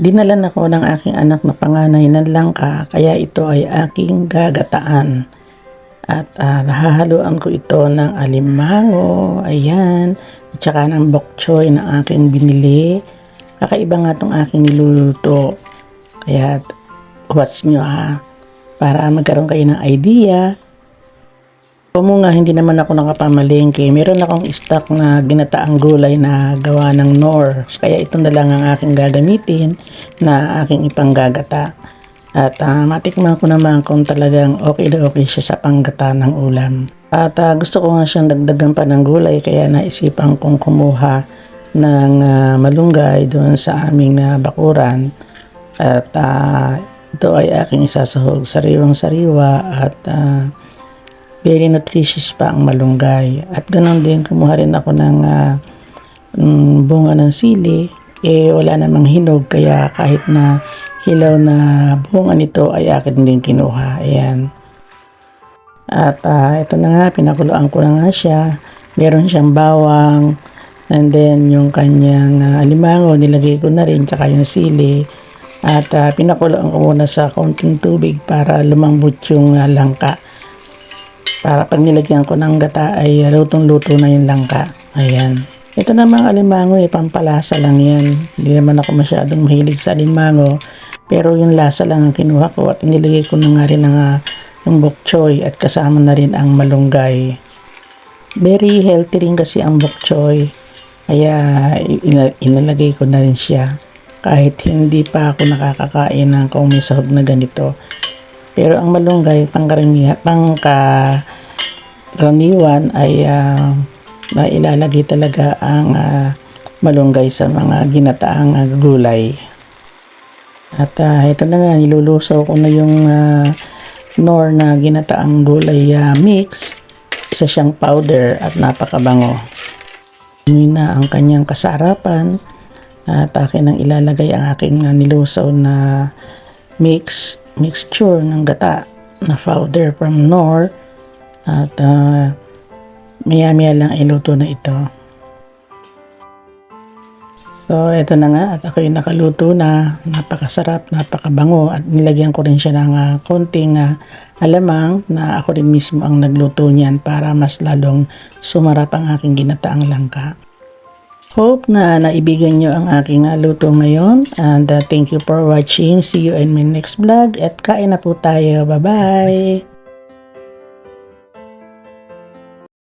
Dinalan ako ng aking anak na panganay ng langka, kaya ito ay aking gagataan. At ah, nahahaluan ko ito ng alimango, ayan, at saka ng bok choy na aking binili. Kakaiba nga itong aking niluluto. Kaya watch nyo ha, para magkaroon kayo ng idea. Kung nga hindi naman ako nakapamalengke, meron akong stock na ginataang gulay na gawa ng nor. Kaya ito na lang ang aking gagamitin na aking ipanggagata. At ah, matikman ko naman kung talagang okay na okay siya sa panggata ng ulam. At ah, gusto ko nga siyang dagdagan pa ng gulay kaya naisipan kong kumuha ng ah, malunggay doon sa aming ah, bakuran. At ah, ito ay aking isasahog sariwang sariwa at ah, very nutritious pa ang malunggay. At ganoon din, kumuha rin ako ng ah, mm, bunga ng sili. Eh, wala namang hinog, kaya kahit na hilaw na bunga nito ay akin din kinuha. Ayan. At ah, ito na nga, pinakuluan ko na nga siya. Meron siyang bawang, and then yung kanyang ah, alimango, nilagay ko na rin, tsaka yung sili. At ah, pinakuluan ko muna sa konting tubig para lumambot yung ah, langka para pag nilagyan ko ng gata ay lutong-luto na yung langka. Ayan. Ito namang alimango eh, pampalasa lang yan. Hindi naman ako masyadong mahilig sa alimango. Pero yung lasa lang ang kinuha ko at nilagay ko na nga rin ang, ah, yung bok choy at kasama na rin ang malunggay. Very healthy rin kasi ang bok choy. Kaya ina- inalagay ko na rin siya. Kahit hindi pa ako nakakakain ng kung may sahog na ganito. Pero ang malunggay, pangkaramihan, pangkaraniwan ay uh, ilalagay talaga ang ah, malunggay sa mga ginataang ah, gulay. At ah, ito na nga, nilulusaw ko na yung ah, nor na ginataang gulay ah, mix. Isa siyang powder at napakabango. Yun na ang kanyang kasarapan. At akin ang ilalagay ang aking ah, nilusaw na mix mixture ng gata na powder from Nor at uh, maya maya lang iluto na ito. So ito na nga at ako yung nakaluto na. Napakasarap, napakabango at nilagyan ko rin siya ng uh, konting uh, alamang na ako rin mismo ang nagluto niyan para mas lalong sumarap ang aking ginataang langka Hope na naibigan nyo ang aking luto ngayon. And uh, thank you for watching. See you in my next vlog. At kain na po tayo. Bye-bye!